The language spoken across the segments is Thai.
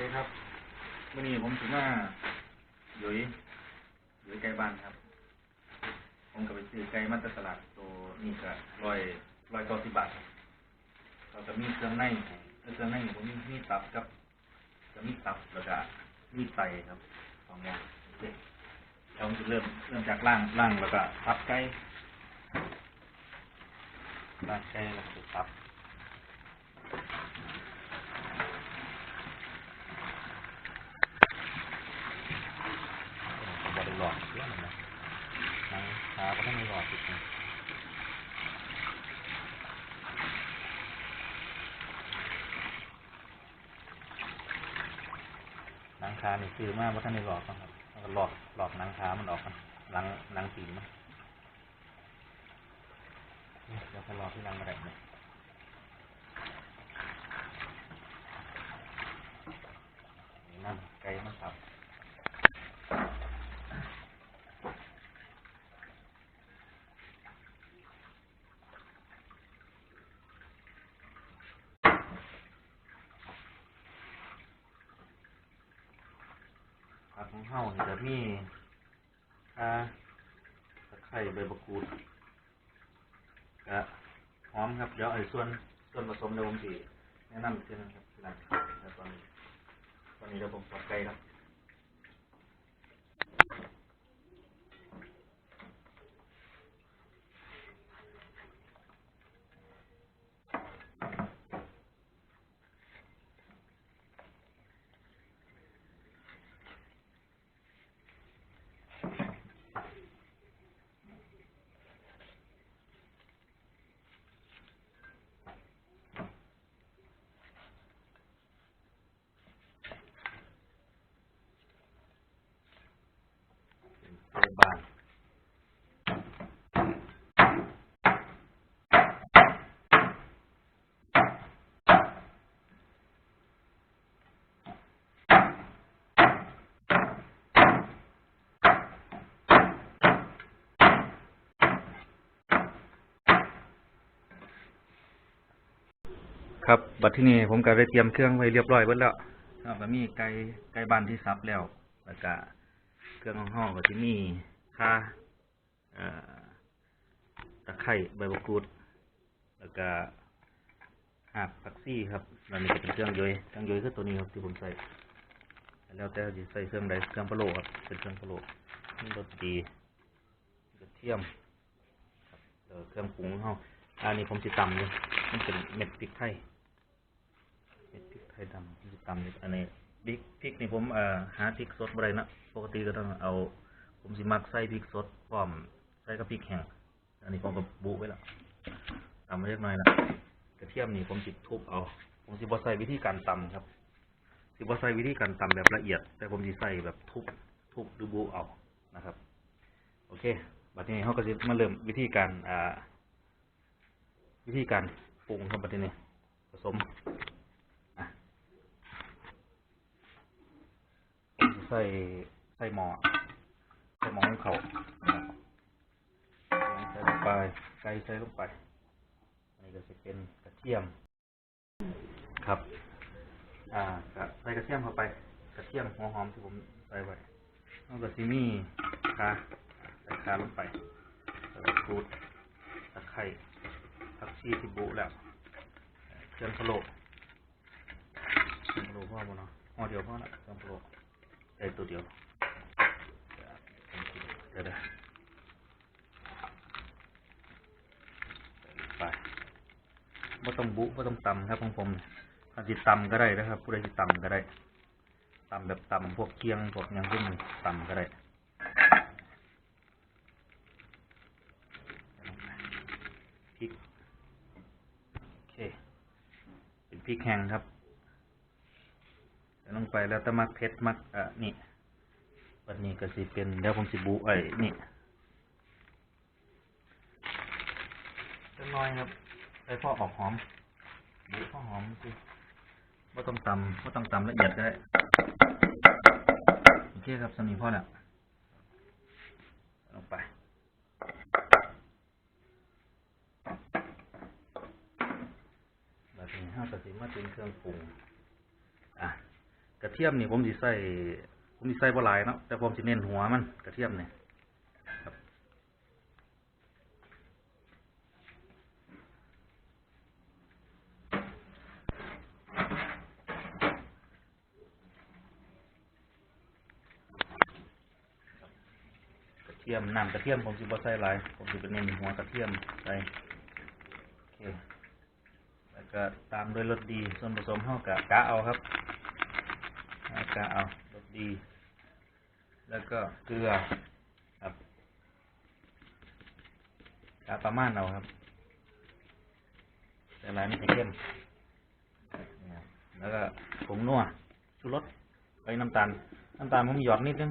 เคครับวันนี้ผมถือว่าหยุยหยุยไก่บ้านครับ ผมก็ไปซื้อไก่มาจากตลาดตัวนี่ก็ร้อยร้อยเก้าสิบบาทเราก็มีเครื่องในเครื่องในนี่ผมมีมีตับกับก็มีตับแล้วก็มีไตครับสองอย่างเคเราจะเริ่มเริ่มจากล่างล่างแล้วก็ตับไก่ล่างไก่แล้วก็ตับริหลอดเรื่องนะ นังขาก็ต้องมีหลอดติดนะหนังขานี่คือมากว่าท่านในหลอดครับแล้วก็หลอดหลอดหนังขามันออกกันหนังหนังสีมันเดี๋ยวไปรอที่นังอะไรเนี่ยนั่นไกลมันครับ ผัก ของเฮานี่จะมีข่าตะไคร้ใบมะกรูดกะหอมครับ เดี๋ยวไอ้ส่วนส่วนผสมเดี๋ยวผมสิแนะนำอีกทีนึงครับทีหลังแล้วตอนนี้ตอนนี้เดี๋ยวผมสับไก่ครับ ไก่บ้าน ครับ บัดที่นี้ผมก็ได้เตรียมเครื่องไว้เรียบร้อยเบิดแล้วเราก็มีไก่ไก่บ้านที่สับแล้วแล้วก็เครื่องของห้องก็จะมีข่าตะไคร้ใบมะกรูด แล้วก็หากผักซี่ครับแล้วนี่ก็เป็นเครื่องย่อยเครื่องย่อยคือตัวนี้ครับที่ผมใส่ แล้วแต่จะใส่เครื่องใดเครื่องพะโล้ครับเป็นเครื่องพะโล้มีรสดีกระเทียมเครื่องปรุงของเฮาอันนี้ผมจะตำอยู่มันเป็นเม็ดพริกไทย เม็ดพริกไทยดำผมจะตำอยู่อันนี้พริกพริกนี่ผมเอ่อหาพริกสดบ่ได้นะปกติก็ต้องเอา ผมสิมักใส่พริกสดพร้อมใส่กับพริกแห้งอันนี้ผมก็บุไว้แล้วตำไว้เล็กน้อยละกระเทียมนี่ผมสิทุบเอา ผมสิบ่ใส่วิธีการตำครับ สิบ่ใส่วิธีการตำแบบละเอียด แต่ผมสิใส่แบบทุบทุบหรือบุเอานะครับ โอเคบัดนี้เขาก็สิมาเริ่มวิธีการอ่า วิธีการปรุงครับบัดนี้ผสมอะผมสิ ใส่ใส่หม้อใส่หม้อของเขาใส่ลงไปไก่ใส่ลงไป อันนี้ก็จะเป็นกระเทียม ครับ อ่าก็ใส่กระเทียมเข้าไป กระเทียมหัวหอมที่ผมใส่ไว้แล้วก็ซิมี่คาใส่คาลงไปแล้วก็ครูดตะไคร้ผักชีที่บุแล้วเครื่องพะโล้เครื่องพะโล้พ่อบ่เนาะห่อเดียวพ่อละเครื่องพะโล้ ได้ตัวเดียวเดี๋ยวเดี๋ยวใส่ลงไปไม่ต้องบุไม่ต้องตำครับของผมถ้าสิตำก็ได้นะครับ ผู้ใดสิตำก็ได้ตำแบบตำพวกเคียงพวกยังพวกนี้ตำก็ได้พริกโอเค เป็นพริกแห้งครับ ลงไปแล้วแต่มักเผ็ดมักอะนี่วันนี้ก็สิเป็นเดี๋ยวผมสิบุไอ้นี่เล็กน้อยครับใส่พอออกหอมบุข้าวหอมสิว่าต้องตำว่าต้องตำละเอียดก็ได้โอเคครับสำนีพ่อแล้วลงไปแบบนี้ห้าตัดสินมาเป็นเครื่องปรุงอะ กระเทียมนี่ผมสิใส่ผมสิใส่บ่หลายเนาะแต่ผมสิเน้นหัวมันกระเทียมเนี่ยครับกระเทียมน้ำกระเทียมผมสิบ่ใส่หลายผมสิเป็นเน้นหัวกระเทียมใส่โอเคแล้วก็ตามด้วยรสดีส่วนผสมเฮากะกะเอาครับ แล้วก็เอารสดี แล้วก็เกลือครับกาประมาณเอาครับแต่หลายไม่เข้มนะครับแล้วก็ผงนัวชูรสไปน้ำตาล น้ำตาลผมหยอดนิดนึง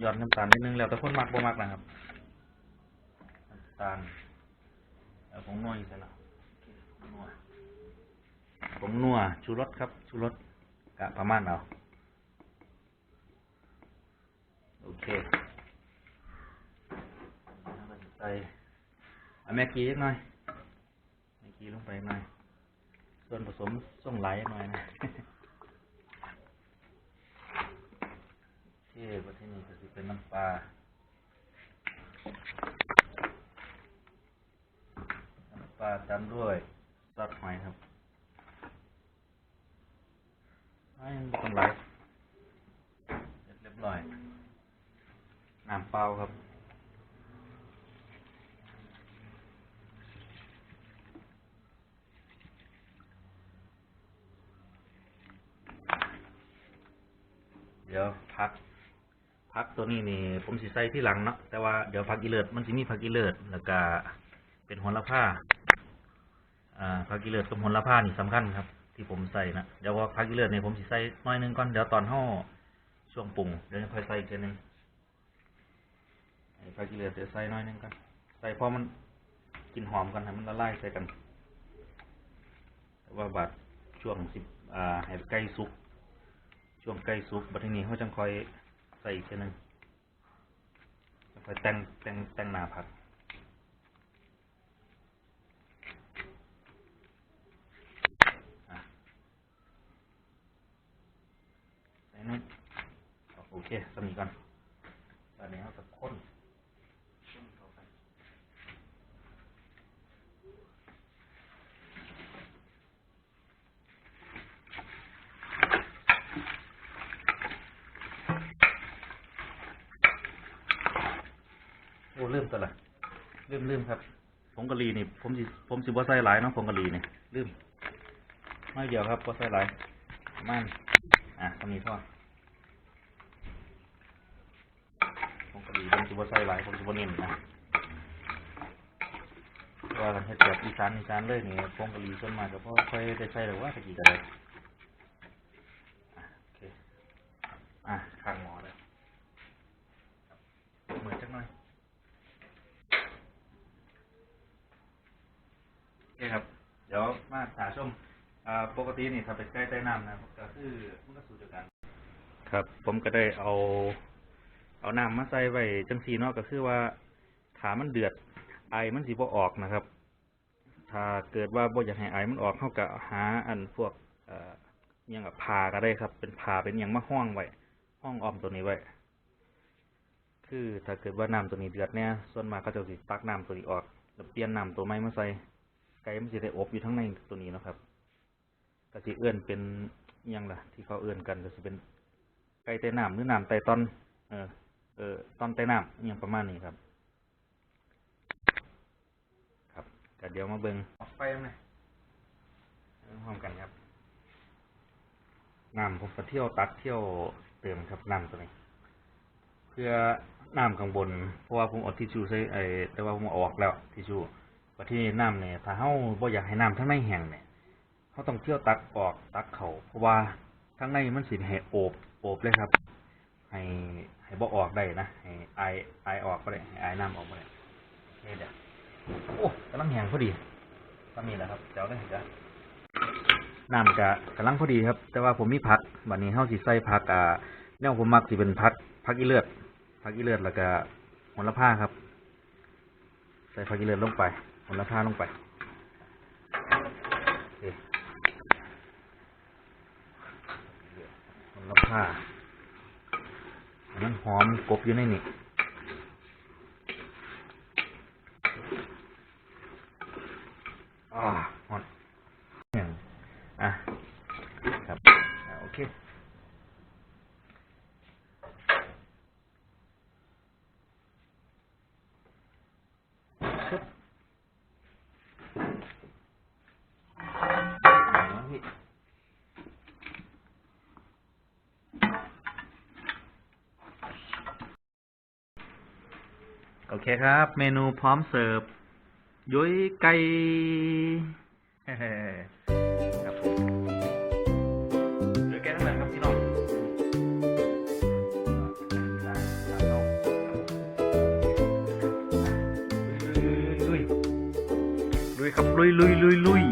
หยอดน้ำตาลนิดนึงแล้วแต่คนมักบ่มักนะครับน้ำตาลแล้วผงนัวอีกแล้วผงนัวผงนัวชูรสครับชูรสกะประมาณเอา โอเคแล้วก็ใส่อาแม็กกี้หน่อยแม็กกี้ลงไปหน่อย ส่วนผสมส่งไหลหน่อยนะโอเคประเทศนี้ก็จะเป็นน้ำปลา น้ำปลาตามด้วยซอสหอยครับไม่ต้องไหลเสร็จเรียบร้อย น้ำเปล่าครับ เดี๋ยวพักพักตัวนี้นี่ ผมสิใส่ที่หลังเนาะแต่ว่าเดี๋ยวพักอีเลิศมันสิมีพักอีเลิศแล้วก็เป็นหัวละผ้าอ่าพักอีเลิศกับหัวละผ้านี่สำคัญครับ ที่ผมใส่นะเดี๋ยวว่าพักอีเลือดเนี่ยผมสิใส่น้อยนึงก่อนเดี๋ยวตอนห่อช่วงปรุงเดี๋ยวจะค่อยใส่อีกทีนึง ไอ้พักอีเลือดเดี๋ยวใส่น้อยนึงก่อนใส่พอมันกินหอมกันให้มันละลายใส่กันแต่ว่าบัดช่วงสิบอ่าให้ใกล้สุกช่วงใกล้สุกบัดนี้เขาจังคอยใส่อีกทีนึงจะคอยแต่งแต่งแต่งหน้าผักอะใส่นุ่นโอเคสมีก่อนตอนนี้เราจะข้นข้นเข้าไปโอ้เริ่ม ตัวละเริ่มเริ่มครับผงกะหรี่นี่ ผมสิผมสิบ่ใส่หลายเนาะผงกะหรี่นี่เริ่มไม่เดียวครับก็ใส่หลายมันอะตรงนี้พ่อผมก็ดีผมจะบ่ใส่หลายผมจะบ่เน้นนะเพราะว่ากันเฮ็ดแบบอีสานอีสานเลยนี่พงกะหรี่ส่วนมากก็บ่ค่อยได้ใส่หรอกว่าตะกี้ก็ได้อะโอเคอะข้างหม้อเลยเหมือนจักหน่อยโอเคครับ เดี๋ยวมาหาชม อ่าป กตินี่ถ้าเป็นใกล้ใต้น้ำนะก็คือมันก็สูตรเดียวกัน ครับ ผมก็ได้เอา เอาน้ำมาใส่ไว้จังสีเนาะก็คือว่าถามันเดือดไอมันสิบ่ออกนะครับ ถ้าเกิดว่าบ่อยากให้ไอมันออกเขาก็หาอันพวกเอ่อยังกับผ่าก็ได้ครับ เป็นผ่าเป็นอิหยังมาห้องไว้ห้องออมตัวนี้ไว้คือถ้าเกิดว่าน้ำตัวนี้เดือดเนี่ยส่วนมากเขาจะสิตักน้ำตัวนี้ออกแล้วเปลี่ยนน้ำตัวใหม่มาใส่ไก่มันสิได้อบอยู่ทั้งในตัวนี้นะครับ ก็สิเอื้อนเป็นยังล่ะ ที่เขาเอื้อนกันก็สิเป็นไก่ไต้น้ำหรือน้ำไตตอน เออ เออตอนไต้น้ำอิหยังประมาณนี้ครับ ครับก็เดี๋ยวมาเบิ่งออกไฟไหมพร้อมกันครับน้ำผมก็เที่ยวตักเที่ยวเติมครับน้ำตัวนี้เพื่อน้ำข้างบน เพราะว่าผมเอาทิชชู่ใส่ไอ้แต่ว่าผมอออกแล้วทิชชู่ว่าที่น้ำเนี่ยถ้าเฮาบ่อยากให้น้ำทั้งในแห้งเนี่ย เขาต้องเที่ยวตักออกตักเขาเพราะว่าข้างในมันสิให้โอบโอบเลยครับ ให้ให้บ่ออกได้นะให้ไอไอออกก็ได้ให้ไอน้ำออกก็ได้โอเคเดี๋ยวโอ้กำลังแหงพอดีตอนนี้แหละครับเดี๋ยวได้เดี๋ยวน้ำกะกำลังพอดีครับ แต่ว่าผมมีผักบัดนี้เฮาสิใส่ผักอ่าแนวผมมักสิเป็นผักผักอีเลือดผักอีเลือดแล้วก็โหระพาครับ ใส่ผักอีเลือดลงไปโหระพาลงไป หอมกบอยู่ในนี้ เคครับ เมนูพร้อมเสิร์ฟ ยุ้ยไก่ครับผมยุ้ยไก่ทั้งนั้นครับพี่น้องลุยลุยครับลุยลุยลุยลุย